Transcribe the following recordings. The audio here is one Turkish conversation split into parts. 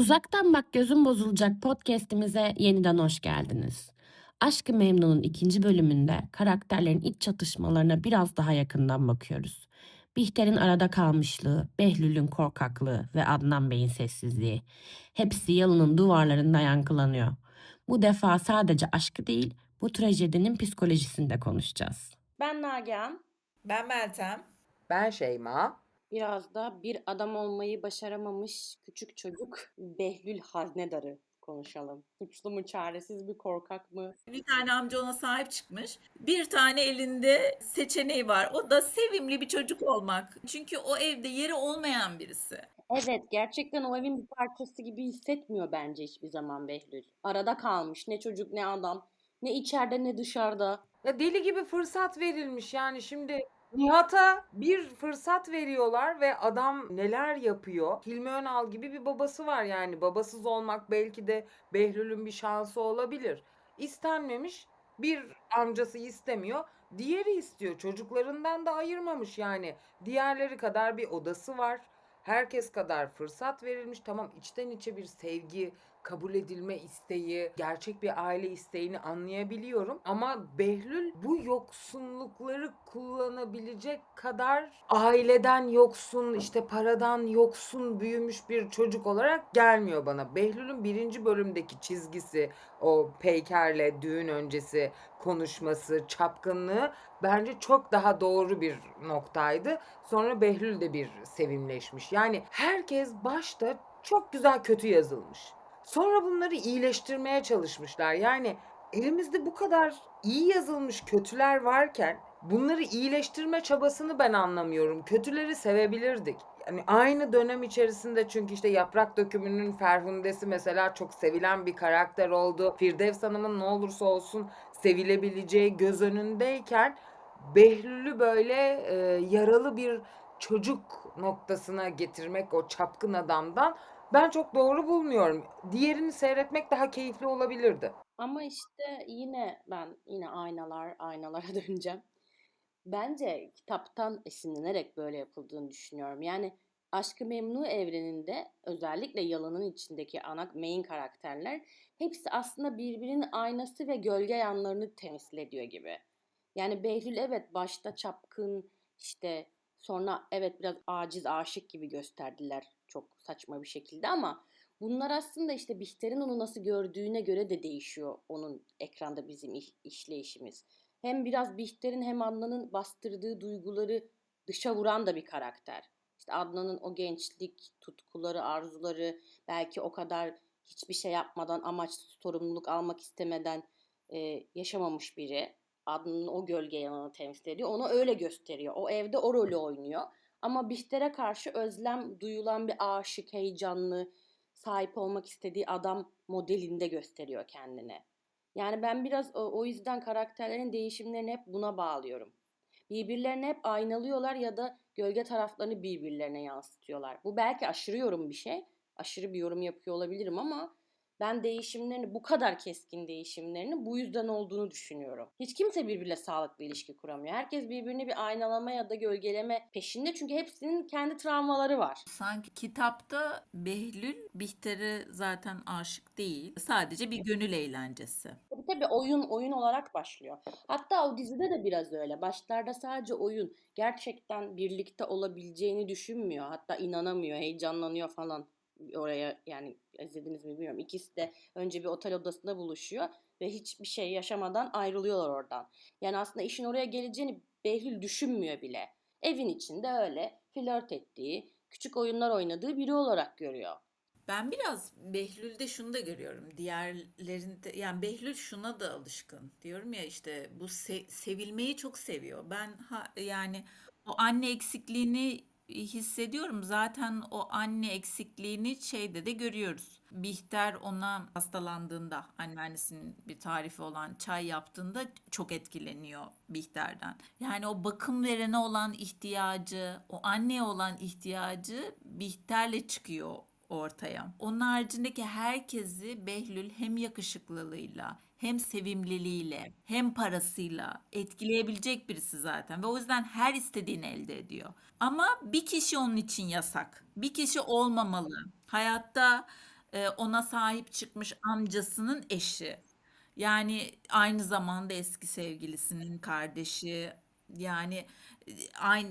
Uzaktan Bak Gözüm Bozulacak podcast'imize yeniden hoş geldiniz. Aşk-ı Memnun'un ikinci bölümünde karakterlerin iç çatışmalarına biraz daha yakından bakıyoruz. Bihter'in arada kalmışlığı, Behlül'ün korkaklığı ve Adnan Bey'in sessizliği. Hepsi yalının duvarlarında yankılanıyor. Bu defa sadece aşkı değil, bu trajedinin psikolojisini de konuşacağız. Ben Nagihan. Ben Meltem. Ben Şeyma. Biraz da bir adam olmayı başaramamış küçük çocuk Behlül Haznedar'ı konuşalım. Suçlu mu, çaresiz bir korkak mı? Bir tane amca ona sahip çıkmış. Bir tane elinde seçeneği var. O da sevimli bir çocuk olmak. Çünkü o evde yeri olmayan birisi. Evet, gerçekten o evin bir parçası gibi hissetmiyor bence hiçbir zaman Behlül. Arada kalmış ne çocuk ne adam. Ne içeride ne dışarıda. Ya deli gibi fırsat verilmiş yani şimdi Nihat'a bir fırsat veriyorlar ve adam neler yapıyor. Hilmi Önal gibi bir babası var yani. Babasız olmak belki de Behlül'ün bir şansı olabilir. İstenmemiş. Bir amcası istemiyor. Diğeri istiyor. Çocuklarından da ayırmamış yani. Diğerleri kadar bir odası var. Herkes kadar fırsat verilmiş. Tamam içten içe bir sevgi, kabul edilme isteği, gerçek bir aile isteğini anlayabiliyorum. Ama Behlül bu yoksunlukları kullanabilecek kadar aileden yoksun, işte paradan yoksun büyümüş bir çocuk olarak gelmiyor bana. Behlül'ün birinci bölümdeki çizgisi, o Peyker'le düğün öncesi konuşması, çapkınlığı bence çok daha doğru bir noktaydı. Sonra Behlül de bir sevimleşmiş. Yani herkes başta çok güzel kötü yazılmış. Sonra bunları iyileştirmeye çalışmışlar. Yani elimizde bu kadar iyi yazılmış kötüler varken bunları iyileştirme çabasını ben anlamıyorum. Kötüleri sevebilirdik. Yani aynı dönem içerisinde çünkü işte Yaprak Dökümü'nün Ferhundesi mesela çok sevilen bir karakter oldu. Firdevs Hanım'ın ne olursa olsun sevilebileceği göz önündeyken Behlül'ü böyle e, yaralı bir çocuk noktasına getirmek o çapkın adamdan ben çok doğru bulmuyorum. Diğerini seyretmek daha keyifli olabilirdi. Ama işte yine ben yine aynalar aynalara döneceğim. Bence kitaptan esinlenerek böyle yapıldığını düşünüyorum. Yani Aşk-ı Memnu evreninde özellikle Yalan'ın içindeki ana main karakterler hepsi aslında birbirinin aynası ve gölge yanlarını temsil ediyor gibi. Yani Behlül evet başta çapkın işte sonra evet biraz aciz aşık gibi gösterdiler çok saçma bir şekilde ama bunlar aslında işte Bihter'in onu nasıl gördüğüne göre de değişiyor onun ekranda bizim işleyişimiz. Hem biraz Bihter'in hem Adnan'ın bastırdığı duyguları dışa vuran da bir karakter. İşte Adnan'ın o gençlik, tutkuları, arzuları belki o kadar hiçbir şey yapmadan amaçsız sorumluluk almak istemeden e, yaşamamış biri. Adnan'ın o gölge yanını temsil ediyor. Onu öyle gösteriyor. O evde o rolü oynuyor. Ama Bihter'e karşı özlem duyulan bir aşık, heyecanlı, sahip olmak istediği adam modelinde gösteriyor kendini. Yani ben biraz o, o yüzden karakterlerin değişimlerini hep buna bağlıyorum. Birbirlerini hep aynalıyorlar ya da gölge taraflarını birbirlerine yansıtıyorlar. Bu belki aşırı yorum bir şey. Aşırı bir yorum yapıyor olabilirim ama ben değişimlerini, bu kadar keskin değişimlerini bu yüzden olduğunu düşünüyorum. Hiç kimse birbiriyle sağlıklı ilişki kuramıyor. Herkes birbirini bir aynalama ya da gölgeleme peşinde çünkü hepsinin kendi travmaları var. Sanki kitapta Behlül Bihter'e zaten aşık değil. Sadece bir gönül eğlencesi. Tabii tabii oyun oyun olarak başlıyor. Hatta o dizide de biraz öyle. Başlarda sadece oyun. Gerçekten birlikte olabileceğini düşünmüyor. Hatta inanamıyor, heyecanlanıyor falan oraya yani izlediniz mi bilmiyorum. İkisi de önce bir otel odasında buluşuyor ve hiçbir şey yaşamadan ayrılıyorlar oradan. Yani aslında işin oraya geleceğini Behlül düşünmüyor bile. Evin içinde öyle flört ettiği, küçük oyunlar oynadığı biri olarak görüyor. Ben biraz Behlül'de şunu da görüyorum. Diğerlerinde yani Behlül şuna da alışkın. Diyorum ya işte bu se- sevilmeyi çok seviyor. Ben ha, yani o anne eksikliğini hissediyorum. Zaten o anne eksikliğini şeyde de görüyoruz. Bihter ona hastalandığında anneannesinin bir tarifi olan çay yaptığında çok etkileniyor Bihter'den. Yani o bakım verene olan ihtiyacı, o anneye olan ihtiyacı Bihter'le çıkıyor ortaya. Onun haricindeki herkesi Behlül hem yakışıklılığıyla hem sevimliliğiyle hem parasıyla etkileyebilecek birisi zaten ve o yüzden her istediğini elde ediyor. Ama bir kişi onun için yasak. Bir kişi olmamalı. Hayatta e, ona sahip çıkmış amcasının eşi. Yani aynı zamanda eski sevgilisinin kardeşi. Yani e, aynı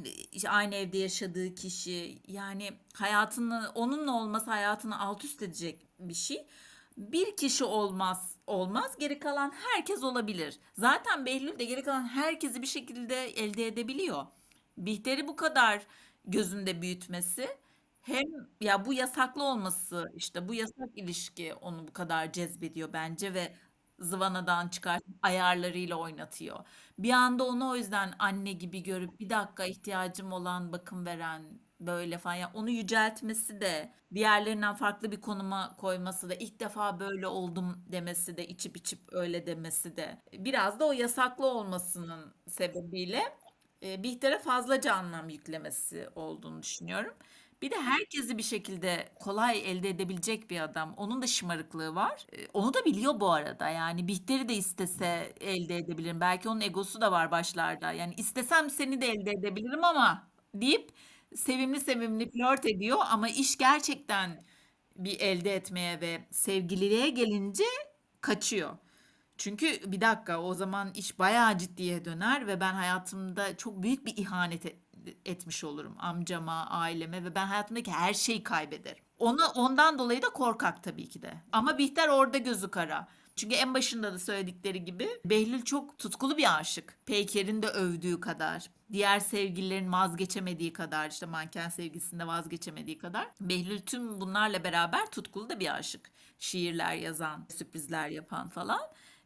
aynı evde yaşadığı kişi. Yani hayatını onunla olması hayatını alt üst edecek bir şey. Bir kişi olmaz olmaz. Geri kalan herkes olabilir. Zaten Behlül de geri kalan herkesi bir şekilde elde edebiliyor. Bihter'i bu kadar gözünde büyütmesi hem ya bu yasaklı olması işte bu yasak ilişki onu bu kadar cezbediyor bence ve zıvanadan çıkartıp ayarlarıyla oynatıyor. Bir anda onu o yüzden anne gibi görüp bir dakika ihtiyacım olan bakım veren böyle falan ya onu yüceltmesi de diğerlerinden farklı bir konuma koyması da ilk defa böyle oldum demesi de içip içip öyle demesi de biraz da o yasaklı olmasının sebebiyle e, Bihter'e fazlaca anlam yüklemesi olduğunu düşünüyorum. Bir de herkesi bir şekilde kolay elde edebilecek bir adam. Onun da şımarıklığı var. E, Onu da biliyor bu arada. Yani Bihter'i de istese elde edebilirim. Belki onun egosu da var başlarda. Yani istesem seni de elde edebilirim ama deyip sevimli sevimli flört ediyor ama iş gerçekten bir elde etmeye ve sevgililiğe gelince kaçıyor. Çünkü bir dakika o zaman iş bayağı ciddiye döner ve ben hayatımda çok büyük bir ihanet e- etmiş olurum amcama, aileme ve ben hayatımdaki her şeyi kaybederim. Onu ondan dolayı da korkak tabii ki de. Ama Bihter orada gözü kara. Çünkü en başında da söyledikleri gibi Behlül çok tutkulu bir aşık. Peyker'in de övdüğü kadar, diğer sevgililerin vazgeçemediği kadar, işte manken sevgisinde vazgeçemediği kadar. Behlül tüm bunlarla beraber tutkulu da bir aşık. Şiirler yazan, sürprizler yapan falan.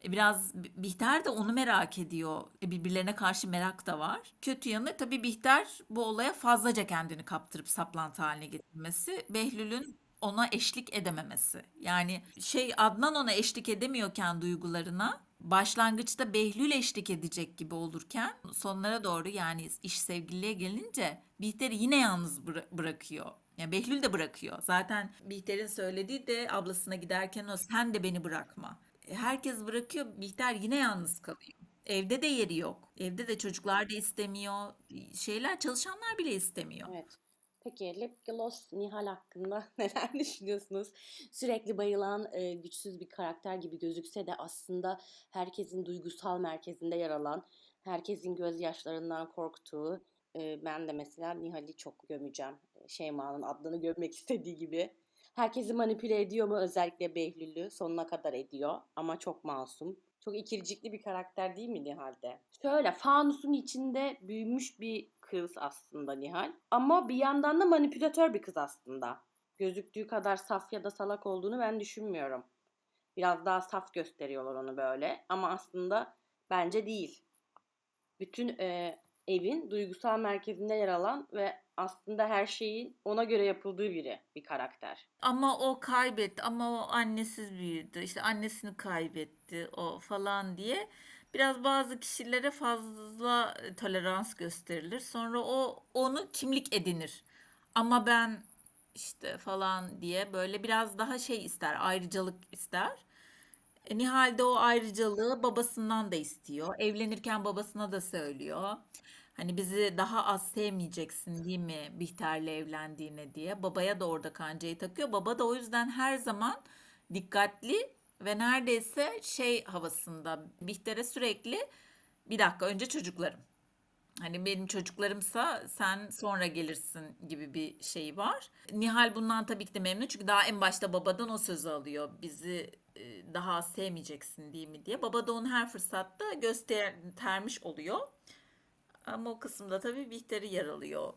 E, Biraz Bi- Bihter de onu merak ediyor. E, Birbirlerine karşı merak da var. Kötü yanı tabii Bihter bu olaya fazlaca kendini kaptırıp saplantı haline getirmesi. Behlül'ün ona eşlik edememesi. Yani şey Adnan ona eşlik edemiyorken duygularına başlangıçta Behlül eşlik edecek gibi olurken sonlara doğru yani iş sevgililiğe gelince Bihter'i yine yalnız bıra- bırakıyor. Yani Behlül de bırakıyor. Zaten Bihter'in söylediği de ablasına giderken o sen de beni bırakma. Herkes bırakıyor, Bihter yine yalnız kalıyor. Evde de yeri yok. Evde de çocuklar da istemiyor. Şeyler çalışanlar bile istemiyor. Evet. Peki Lip Gloss Nihal hakkında neler düşünüyorsunuz? Sürekli bayılan e, güçsüz bir karakter gibi gözükse de aslında herkesin duygusal merkezinde yer alan, herkesin gözyaşlarından korktuğu, e, ben de mesela Nihal'i çok gömeceğim. E, Şeyma'nın Adnan'ı gömmek istediği gibi. Herkesi manipüle ediyor mu? Özellikle Behlül'ü sonuna kadar ediyor ama çok masum. Çok ikircikli bir karakter değil mi Nihal'de? Şöyle fanusun içinde büyümüş bir kız aslında Nihal. Ama bir yandan da manipülatör bir kız aslında. Gözüktüğü kadar saf ya da salak olduğunu ben düşünmüyorum. Biraz daha saf gösteriyorlar onu böyle. Ama aslında bence değil. Bütün e, evin duygusal merkezinde yer alan ve aslında her şeyin ona göre yapıldığı biri bir karakter. Ama o kaybetti ama o annesiz büyüdü. İşte annesini kaybetti o falan diye. Biraz bazı kişilere fazla e, tolerans gösterilir. Sonra o onu kimlik edinir. Ama ben işte falan diye böyle biraz daha şey ister, ayrıcalık ister. E, o ayrıcalığı babasından da istiyor. Evlenirken babasına da söylüyor. Hani bizi daha az sevmeyeceksin değil mi Bihter'le evlendiğine diye. Babaya da orada kancayı takıyor. Baba da o yüzden her zaman dikkatli ve neredeyse şey havasında Bihter'e sürekli bir dakika önce çocuklarım. Hani benim çocuklarımsa sen sonra gelirsin gibi bir şey var. Nihal bundan tabii ki de memnun çünkü daha en başta babadan o sözü alıyor. Bizi daha az sevmeyeceksin değil mi diye. Baba da onu her fırsatta göstermiş oluyor. Ama o kısımda tabii Bihter'i yaralıyor.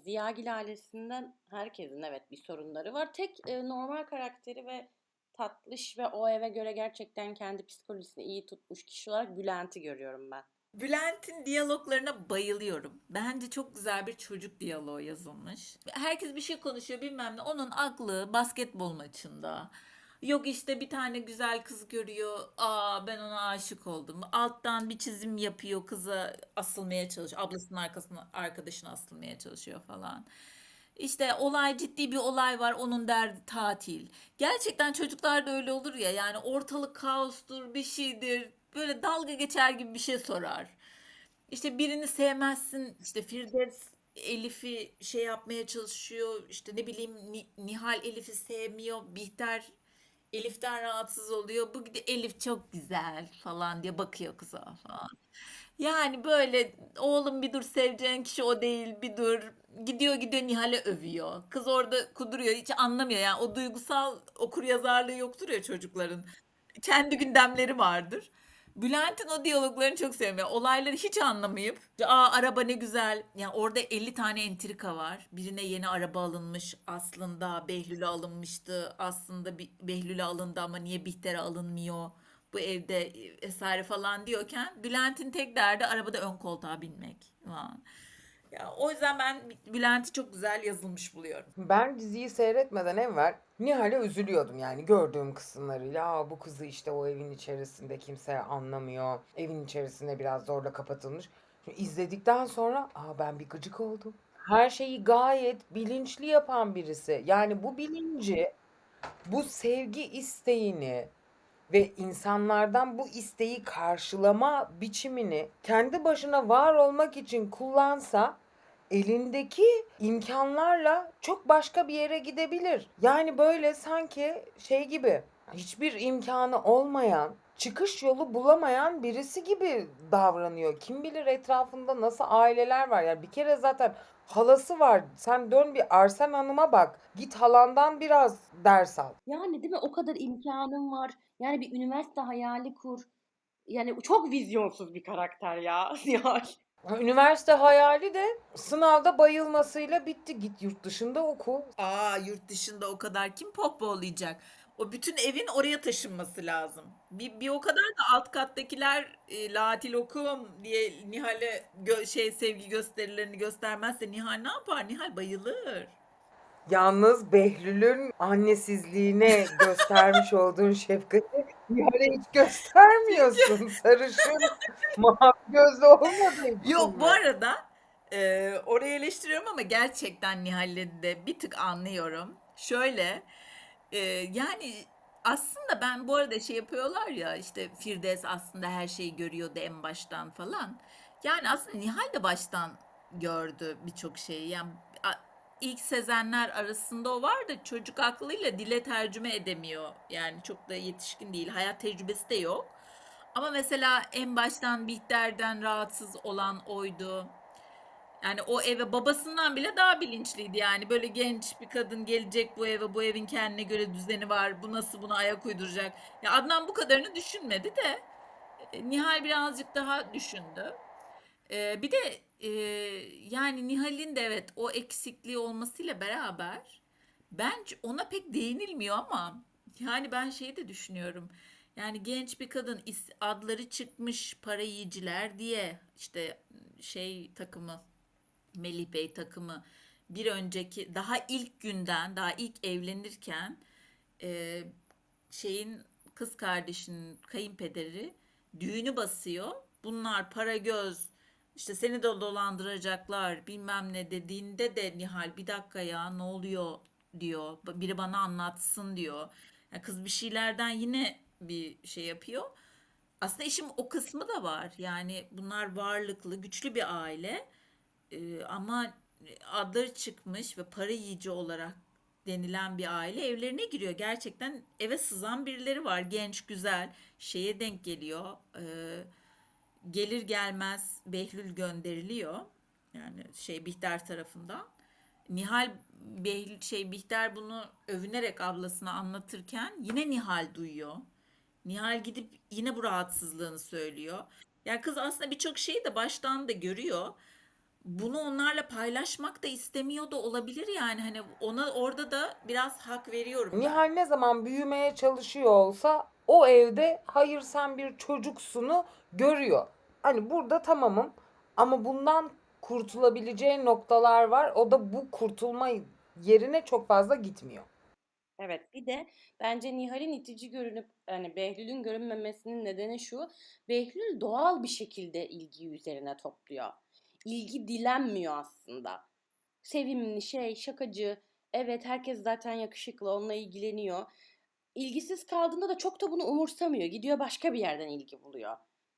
Ziyagil ailesinden herkesin evet bir sorunları var. Tek e, normal karakteri ve tatlış ve o eve göre gerçekten kendi psikolojisini iyi tutmuş kişi olarak Bülent'i görüyorum ben. Bülent'in diyaloglarına bayılıyorum. Bence çok güzel bir çocuk diyaloğu yazılmış. Herkes bir şey konuşuyor bilmem ne. Onun aklı basketbol maçında. Yok işte bir tane güzel kız görüyor. Aa ben ona aşık oldum. Alttan bir çizim yapıyor kıza asılmaya çalışıyor. Ablasının arkasına arkadaşına asılmaya çalışıyor falan. İşte olay ciddi bir olay var onun derdi tatil. Gerçekten çocuklarda öyle olur ya yani ortalık kaostur bir şeydir. Böyle dalga geçer gibi bir şey sorar. İşte birini sevmezsin. İşte Firdevs Elif'i şey yapmaya çalışıyor. İşte ne bileyim Ni- Nihal Elif'i sevmiyor. Bihter Elif'ten rahatsız oluyor. Bu gide- Elif çok güzel falan diye bakıyor kıza falan. Yani böyle oğlum bir dur seveceğin kişi o değil bir dur. Gidiyor gidiyor Nihal'e övüyor. Kız orada kuduruyor hiç anlamıyor yani o duygusal okur yazarlığı yoktur ya çocukların. Kendi gündemleri vardır. Bülent'in o diyaloglarını çok seviyorum. Olayları hiç anlamayıp aa araba ne güzel. Yani orada 50 tane entrika var. Birine yeni araba alınmış. Aslında Behlül'e alınmıştı. Aslında Behlül'e alındı ama niye Bihter'e alınmıyor? Bu evde e, vesaire falan diyorken Bülent'in tek derdi arabada ön koltuğa binmek falan. Ya, o yüzden ben Bülent'i çok güzel yazılmış buluyorum. Ben diziyi seyretmeden evvel Nihal'e üzülüyordum yani gördüğüm kısımlarıyla. Aa, bu kızı işte o evin içerisinde kimse anlamıyor. Evin içerisinde biraz zorla kapatılmış. Şimdi izledikten sonra aa, ben bir gıcık oldum. Her şeyi gayet bilinçli yapan birisi. Yani bu bilinci, bu sevgi isteğini ve insanlardan bu isteği karşılama biçimini kendi başına var olmak için kullansa elindeki imkanlarla çok başka bir yere gidebilir. Yani böyle sanki şey gibi hiçbir imkanı olmayan, çıkış yolu bulamayan birisi gibi davranıyor. Kim bilir etrafında nasıl aileler var. Yani bir kere zaten halası var. Sen dön bir Arsen Hanım'a bak. Git halandan biraz ders al. Yani değil mi? O kadar imkanın var. Yani bir üniversite hayali kur. Yani çok vizyonsuz bir karakter ya Nihal. Üniversite hayali de sınavda bayılmasıyla bitti. Git yurt dışında oku. Aa yurt dışında o kadar kim pohpohlayacak? O bütün evin oraya taşınması lazım. Bir, bir o kadar da alt kattakiler e, latil okum diye Nihal'e gö- şey sevgi gösterilerini göstermezse Nihal ne yapar? Nihal bayılır. Yalnız Behlül'ün annesizliğine göstermiş olduğun şefkati Nihal'e hiç göstermiyorsun. Sarışın, mavi gözlü olmadığı için Yok bu arada e, orayı eleştiriyorum ama gerçekten Nihal'i de bir tık anlıyorum. Şöyle e, yani aslında ben bu arada şey yapıyorlar ya işte Firdevs aslında her şeyi görüyordu en baştan falan. Yani aslında Nihal de baştan gördü birçok şeyi. Yani ilk sezenler arasında o var da çocuk aklıyla dile tercüme edemiyor. Yani çok da yetişkin değil. Hayat tecrübesi de yok. Ama mesela en baştan Bihter'den rahatsız olan oydu. Yani o eve babasından bile daha bilinçliydi yani. Böyle genç bir kadın gelecek bu eve, bu evin kendine göre düzeni var. Bu nasıl buna ayak uyduracak? Ya Adnan bu kadarını düşünmedi de e, Nihal birazcık daha düşündü. Ee, bir de e, yani Nihal'in de evet o eksikliği olmasıyla beraber bence ona pek değinilmiyor ama yani ben şeyi de düşünüyorum. Yani genç bir kadın adları çıkmış para yiyiciler diye işte şey takımı Melih Bey takımı bir önceki daha ilk günden daha ilk evlenirken e, şeyin kız kardeşinin kayınpederi düğünü basıyor. Bunlar para göz işte seni de dolandıracaklar bilmem ne dediğinde de Nihal bir dakika ya ne oluyor diyor. Biri bana anlatsın diyor. Ya kız bir şeylerden yine bir şey yapıyor. Aslında işin o kısmı da var. Yani bunlar varlıklı, güçlü bir aile. Ee, ama adları çıkmış ve para yiyici olarak denilen bir aile evlerine giriyor. Gerçekten eve sızan birileri var. Genç, güzel, şeye denk geliyor. Ee, gelir gelmez Behlül gönderiliyor. Yani şey Bihter tarafından. Nihal Behlül şey Bihter bunu övünerek ablasına anlatırken yine Nihal duyuyor. Nihal gidip yine bu rahatsızlığını söylüyor. Yani kız aslında birçok şeyi de baştan da görüyor. Bunu onlarla paylaşmak da istemiyor da olabilir yani hani ona orada da biraz hak veriyorum ben. Nihal ne zaman büyümeye çalışıyor olsa o evde hayır sen bir çocuksunu görüyor. Hani burada tamamım ama bundan kurtulabileceği noktalar var. O da bu kurtulma yerine çok fazla gitmiyor. Evet, bir de bence Nihal'in itici görünüp hani Behlül'ün görünmemesinin nedeni şu. Behlül doğal bir şekilde ilgiyi üzerine topluyor. İlgi dilenmiyor aslında. Sevimli şey, şakacı. Evet, herkes zaten yakışıklı, onunla ilgileniyor. İlgisiz kaldığında da çok da bunu umursamıyor. Gidiyor başka bir yerden ilgi buluyor.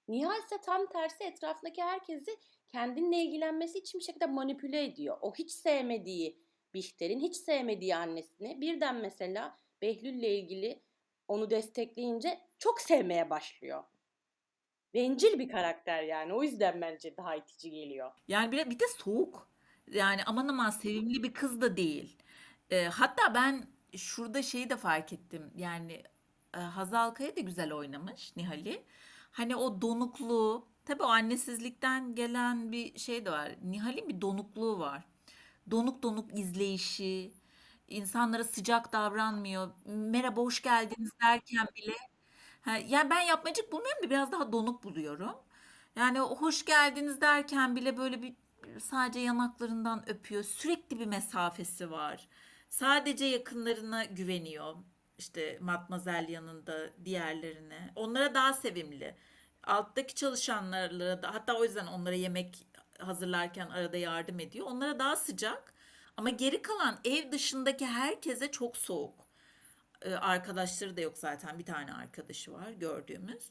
Nihal ise tam tersi etrafındaki herkesi kendinle ilgilenmesi için bir şekilde manipüle ediyor. O hiç sevmediği Bihter'in hiç sevmediği annesini birden mesela Behlül'le ilgili onu destekleyince çok sevmeye başlıyor. Bencil bir karakter yani. O yüzden bence daha itici geliyor. Yani bir, bir de soğuk. Yani aman aman sevimli bir kız da değil. Ee, hatta ben şurada şeyi de fark ettim. Yani e, Hazal Kaya da güzel oynamış Nihal'i. Hani o donukluğu, tabii o annesizlikten gelen bir şey de var. Nihal'in bir donukluğu var. Donuk donuk izleyişi, insanlara sıcak davranmıyor. Merhaba hoş geldiniz derken bile. Ha, yani ben yapmacık bulmuyorum da biraz daha donuk buluyorum. Yani o hoş geldiniz derken bile böyle bir sadece yanaklarından öpüyor. Sürekli bir mesafesi var. Sadece yakınlarına güveniyor. İşte Matmazel yanında diğerlerine. Onlara daha sevimli. Alttaki çalışanlara da hatta o yüzden onlara yemek hazırlarken arada yardım ediyor. Onlara daha sıcak. Ama geri kalan ev dışındaki herkese çok soğuk. Ee, arkadaşları da yok zaten. Bir tane arkadaşı var gördüğümüz.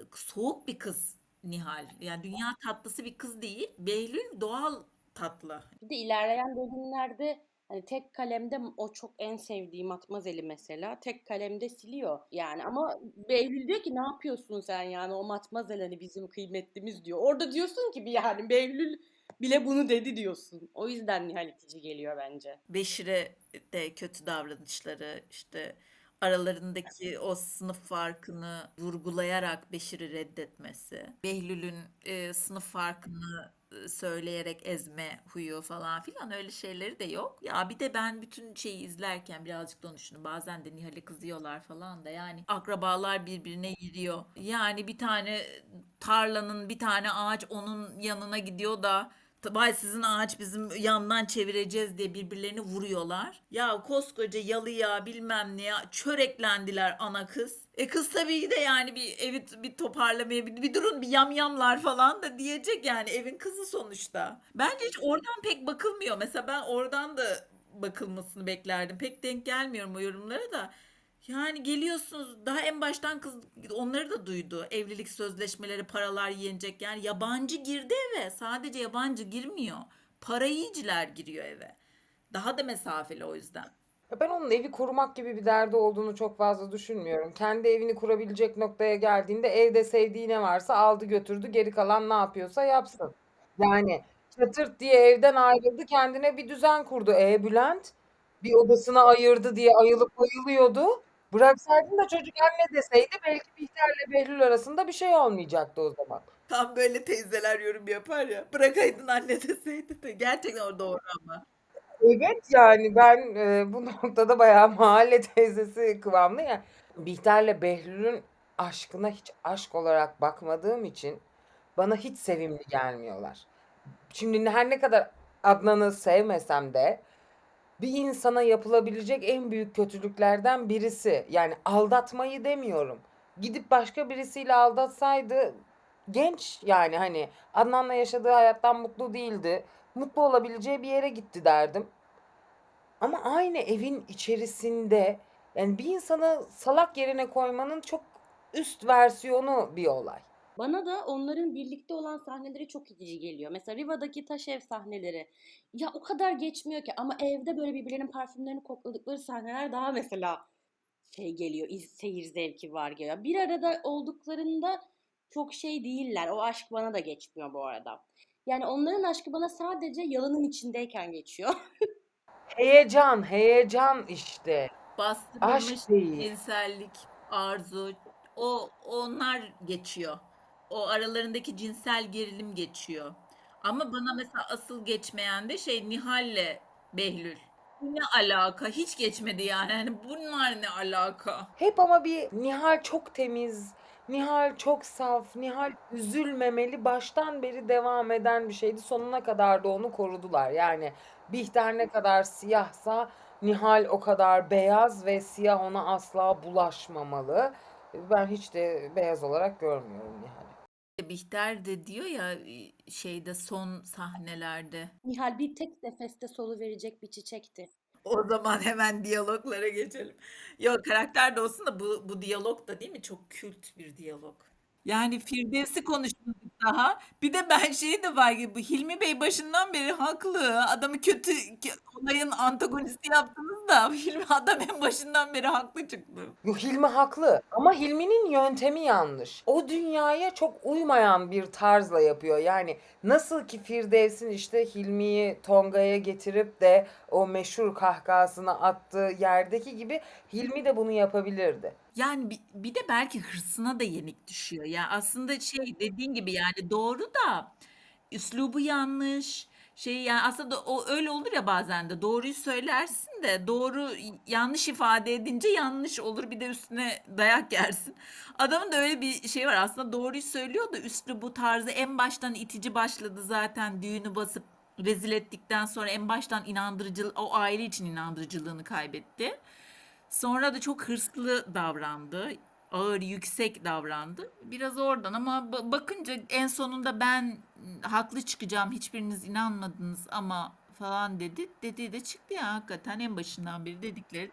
Ee, Soğuk bir kız Nihal. Yani dünya tatlısı bir kız değil. Behlül doğal tatlı. Bir de ilerleyen bölümlerde hani tek kalemde o çok en sevdiği Matmazel'i mesela tek kalemde siliyor. Yani ama Behlül diyor ki ne yapıyorsun sen yani o Matmazel hani bizim kıymetlimiz diyor. Orada diyorsun ki bir yani Behlül bile bunu dedi diyorsun. O yüzden Nihal itici geliyor bence. Beşir'e de kötü davranışları işte aralarındaki o sınıf farkını vurgulayarak Beşir'i reddetmesi. Behlül'ün e, sınıf farkını söyleyerek ezme huyu falan filan öyle şeyleri de yok. Ya bir de ben bütün şeyi izlerken birazcık da onu düşündüm. Bazen de Nihal'e kızıyorlar falan da yani akrabalar birbirine giriyor. Yani bir tane tarlanın bir tane ağaç onun yanına gidiyor da Vay sizin ağaç bizim yandan çevireceğiz diye birbirlerini vuruyorlar. Ya koskoca yalıya bilmem ne ya çöreklendiler ana kız. E kız tabii de yani bir evi bir toparlamaya bir, bir durun bir yamyamlar falan da diyecek yani evin kızı sonuçta. Bence hiç oradan pek bakılmıyor. Mesela ben oradan da bakılmasını beklerdim. Pek denk gelmiyorum o yorumlara da. Yani geliyorsunuz daha en baştan kız onları da duydu. Evlilik sözleşmeleri paralar yenecek. Yani yabancı girdi eve. Sadece yabancı girmiyor. Para giriyor eve. Daha da mesafeli o yüzden. Ben onun evi korumak gibi bir derdi olduğunu çok fazla düşünmüyorum. Kendi evini kurabilecek noktaya geldiğinde evde sevdiği ne varsa aldı götürdü. Geri kalan ne yapıyorsa yapsın. Yani çatırt diye evden ayrıldı kendine bir düzen kurdu. E Bülent bir odasına ayırdı diye ayılıp bayılıyordu. Bıraksaydın da çocuk anne deseydi belki Bihter'le Behlül arasında bir şey olmayacaktı o zaman. Tam böyle teyzeler yorum yapar ya. Bırakaydın anne deseydi de. Gerçekten o doğru ama. Evet yani ben e, bu noktada bayağı mahalle teyzesi kıvamlı ya. Bihter'le Behlül'ün aşkına hiç aşk olarak bakmadığım için bana hiç sevimli gelmiyorlar. Şimdi her ne kadar Adnan'ı sevmesem de bir insana yapılabilecek en büyük kötülüklerden birisi. Yani aldatmayı demiyorum. Gidip başka birisiyle aldatsaydı genç yani hani Adnan'la yaşadığı hayattan mutlu değildi. Mutlu olabileceği bir yere gitti derdim. Ama aynı evin içerisinde yani bir insanı salak yerine koymanın çok üst versiyonu bir olay. Bana da onların birlikte olan sahneleri çok itici geliyor. Mesela Riva'daki taş ev sahneleri. Ya o kadar geçmiyor ki ama evde böyle birbirlerinin parfümlerini kokladıkları sahneler daha mesela şey geliyor. iz- Seyir zevki var geliyor. Bir arada olduklarında çok şey değiller. O aşk bana da geçmiyor bu arada. Yani onların aşkı bana sadece yalanın içindeyken geçiyor. Heyecan, heyecan işte. Bastırılmış Aşk değil. cinsellik, arzu, o onlar geçiyor. O aralarındaki cinsel gerilim geçiyor. Ama bana mesela asıl geçmeyen de şey Nihal'le Behlül. Bu ne alaka? Hiç geçmedi yani. Hani bunlar ne alaka? Hep ama bir Nihal çok temiz, Nihal çok saf, Nihal üzülmemeli baştan beri devam eden bir şeydi. Sonuna kadar da onu korudular. Yani Bihter ne kadar siyahsa Nihal o kadar beyaz ve siyah ona asla bulaşmamalı. Ben hiç de beyaz olarak görmüyorum Nihal'i. Bihter de diyor ya şeyde son sahnelerde. Nihal bir tek nefeste solu verecek bir çiçekti. O zaman hemen diyaloglara geçelim. Yok karakter de olsun da bu, bu diyalog da değil mi? Çok kült bir diyalog. Yani Firdevs'i konuştuk daha. Bir de ben şeyi de var gibi Hilmi Bey başından beri haklı. Adamı kötü olayın antagonisti yaptınız da Hilmi adam en başından beri haklı çıktı. Yo, Hilmi haklı ama Hilmi'nin yöntemi yanlış. O dünyaya çok uymayan bir tarzla yapıyor. Yani nasıl ki Firdevs'in işte Hilmi'yi Tonga'ya getirip de o meşhur kahkahasını attığı yerdeki gibi Hilmi de bunu yapabilirdi. Yani bir, bir de belki hırsına da yenik düşüyor. Yani aslında şey dediğin gibi yani doğru da üslubu yanlış. Şey yani aslında o öyle olur ya bazen de doğruyu söylersin de doğru yanlış ifade edince yanlış olur bir de üstüne dayak yersin. Adamın da öyle bir şey var aslında doğruyu söylüyor da üslubu tarzı en baştan itici başladı zaten düğünü basıp rezil ettikten sonra en baştan inandırıcı o aile için inandırıcılığını kaybetti. Sonra da çok hırslı davrandı. Ağır, yüksek davrandı. Biraz oradan ama ba- bakınca en sonunda ben "M, haklı çıkacağım. Hiçbiriniz inanmadınız ama falan dedi. Dediği de çıktı ya hakikaten en başından beri dedikleri.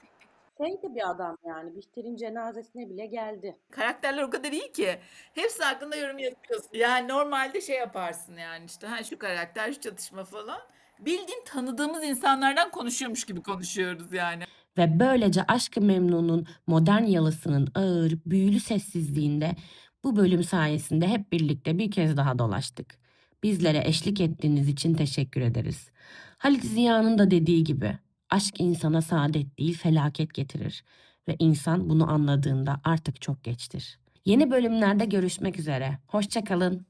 Şey de bir adam yani. Bihter'in cenazesine bile geldi. Karakterler o kadar iyi ki hepsi hakkında yorum yapıyorsun. Yani normalde şey yaparsın yani işte ha şu karakter şu çatışma falan. Bildiğin tanıdığımız insanlardan konuşuyormuş gibi konuşuyoruz yani. Ve böylece Aşk-ı Memnun'un modern yalısının ağır, büyülü sessizliğinde bu bölüm sayesinde hep birlikte bir kez daha dolaştık. Bizlere eşlik ettiğiniz için teşekkür ederiz. Halit Ziya'nın da dediği gibi aşk insana saadet değil felaket getirir ve insan bunu anladığında artık çok geçtir. Yeni bölümlerde görüşmek üzere. Hoşçakalın.